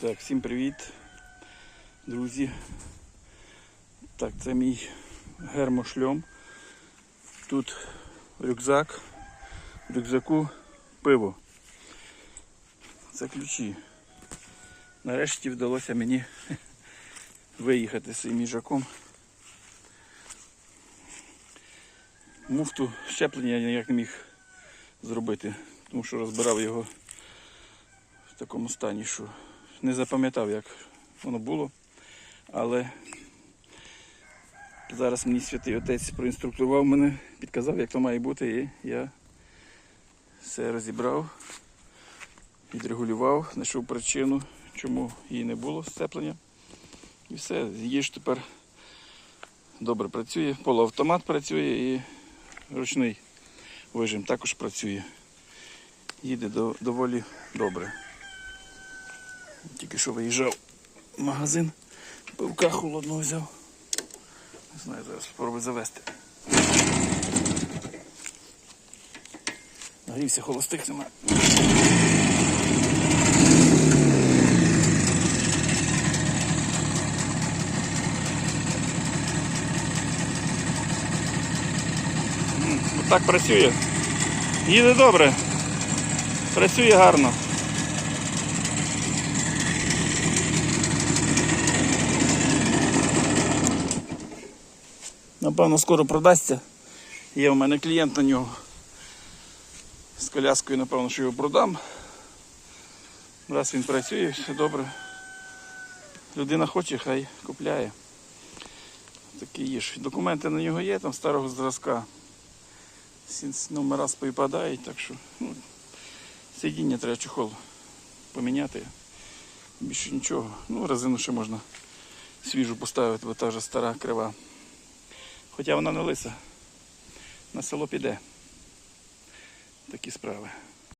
Так, всім привіт, друзі. Так, це мій гермошльом. Тут рюкзак. В рюкзаку пиво. Це ключі. Нарешті вдалося мені виїхати з цим їжаком. Муфту щеплення я ніяк не міг зробити, тому що розбирав його в такому стані, що не запам'ятав, як воно було. Але зараз мені святий отець проінструктував мене, підказав, як то має бути, і я все розібрав, відрегулював, знайшов причину, чому її не було сцеплення. І все, її тепер добре працює, полуавтомат працює і ручний вижим також працює. Їде доволі добре. Тільки що виїжджав в магазин, пивка холодного взяв. Не знаю, зараз спробую завести. Нагрівся холостих нема. Так працює. Їде добре. Працює гарно. Напевно, скоро продасться. Є у мене клієнт на нього. З коляскою, напевно, що його продам. Раз він працює, все добре. Людина хоче, хай купляє. Такий є ж. Документи на нього є, там старого зразка. Всі номера співпадають, так що ну, сидіння треба чохол поміняти. Більше нічого. Ну, резину ще можна свіжу поставити, бо та вже стара крива. Хоча вона не лиса. На село піде. Такі справи.